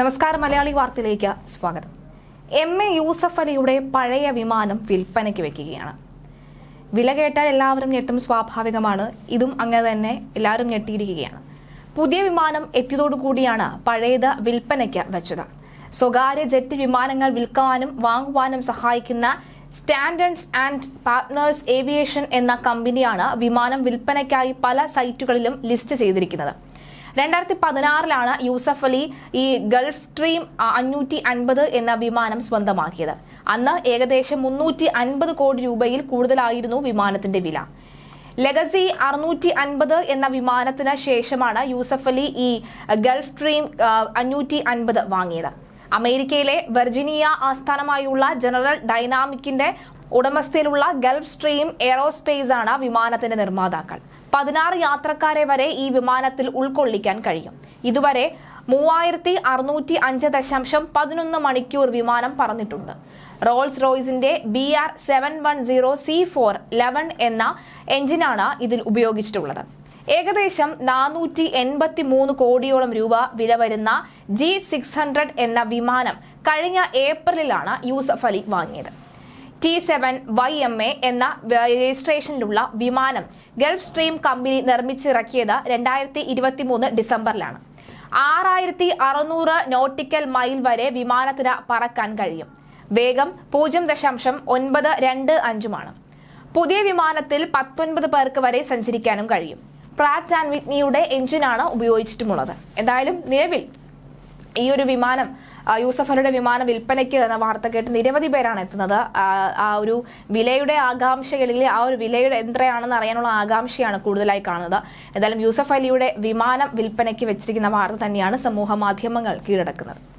നമസ്കാരം മലയാളി വാർത്തയിലേക്ക് സ്വാഗതം. എം. എ. യൂസഫ് അലിയുടെ പഴയ വിമാനം വിൽപ്പനയ്ക്ക് വെക്കുകയാണ്. വില കേട്ടാൽ എല്ലാവരും ഞെട്ടും സ്വാഭാവികമാണ്. ഇതും അങ്ങനെ തന്നെ എല്ലാവരും ഞെട്ടിയിരിക്കുകയാണ്. പുതിയ വിമാനം എത്തിയതോടുകൂടിയാണ് പഴയത് വിൽപ്പനയ്ക്ക് വെച്ചത്. സ്വകാര്യ ജെറ്റ് വിമാനങ്ങൾ വിൽക്കാനും വാങ്ങുവാനും സഹായിക്കുന്ന സ്റ്റാൻഡേർഡ്സ് ആൻഡ് പാർട്ട്നേഴ്സ് ഏവിയേഷൻ എന്ന കമ്പനിയാണ് വിമാനം വിൽപ്പനയ്ക്കായി പല സൈറ്റുകളിലും ലിസ്റ്റ് ചെയ്തിരിക്കുന്നത്. രണ്ടായിരത്തി പതിനാറിലാണ് യൂസഫ് അലി ഈ ഗൾഫ് ഡ്രീം അഞ്ഞൂറ്റി അൻപത് എന്ന വിമാനം സ്വന്തമാക്കിയത്. അന്ന് ഏകദേശം മുന്നൂറ്റി അൻപത് കോടി രൂപയിൽ കൂടുതലായിരുന്നു വിമാനത്തിന്റെ വില. ലെഗസി അറുന്നൂറ്റി അൻപത് എന്ന വിമാനത്തിന് ശേഷമാണ് യൂസഫ് അലി ഈ ഗൾഫ് ഡ്രീം അഞ്ഞൂറ്റി അൻപത് വാങ്ങിയത്. അമേരിക്കയിലെ വെർജിനിയ ആസ്ഥാനമായുള്ള ജനറൽ ഡൈനാമിക്കിന്റെ ഉടമസ്ഥയിലുള്ള ഗൾഫ് സ്ട്രീം എയറോസ്പേസ് ആണ് വിമാനത്തിന്റെ നിർമ്മാതാക്കൾ. പതിനാറ് യാത്രക്കാരെ വരെ ഈ വിമാനത്തിൽ ഉൾക്കൊള്ളിക്കാൻ കഴിയും. ഇതുവരെ മൂവായിരത്തി അറുന്നൂറ്റി അഞ്ച് ദശാംശം പതിനൊന്ന് മണിക്കൂർ വിമാനം പറന്നിട്ടുണ്ട്. Rolls റോയ്സിന്റെ B R seven one zero C four eleven എന്ന എഞ്ചിനാണ് ഇതിൽ ഉപയോഗിച്ചിട്ടുള്ളത്. ഏകദേശം നാനൂറ്റി എൺപത്തി മൂന്ന് കോടിയോളം രൂപ വില വരുന്ന ജി സിക്സ് ഹൺഡ്രഡ് എന്ന വിമാനം കഴിഞ്ഞ ഏപ്രിലിലാണ് യൂസഫ് അലി വാങ്ങിയത്. T seven Y M A എന്ന രജിസ്ട്രേഷനിലുള്ള വിമാനം ഗൾഫ് സ്ട്രീം കമ്പനി നിർമ്മിച്ചിറക്കിയത് രണ്ടായിരത്തി ഇരുപത്തി മൂന്ന് ഡിസംബറിലാണ്. ആറായിരത്തി അറുന്നൂറ് നോട്ടിക്കൽ മൈൽ വരെ വിമാനത്തിന് പറക്കാൻ കഴിയും. വേഗം പൂജ്യം ദശാംശം ഒൻപത് രണ്ട് അഞ്ചുമാണ്. പുതിയ വിമാനത്തിൽ പത്തൊൻപത് പേർക്ക് വരെ സഞ്ചരിക്കാനും കഴിയും. പ്രാറ്റ് ആൻഡ് വിറ്റ്നിയുടെ എഞ്ചിനാണ് ഉപയോഗിച്ചിട്ടുമുള്ളത്. എന്തായാലും നിലവിൽ ഈ ഒരു വിമാനം യൂസഫ് അലിയുടെ വിമാന വിൽപ്പനയ്ക്ക് എന്ന വാർത്ത കേട്ട് നിരവധി പേരാണ് എത്തുന്നത്. ആ, ഒരു വിലയുടെ ആകാംക്ഷകളിൽ ആ ഒരു വിലയുടെ എത്രയാണെന്ന് അറിയാനുള്ള ആകാംക്ഷയാണ് കൂടുതലായി കാണുന്നത്. എന്തായാലും യൂസഫ് അലിയുടെ വിമാനം വിൽപ്പനയ്ക്ക് വെച്ചിരിക്കുന്ന വാർത്ത തന്നെയാണ് സമൂഹ മാധ്യമങ്ങൾ കീഴടക്കുന്നത്.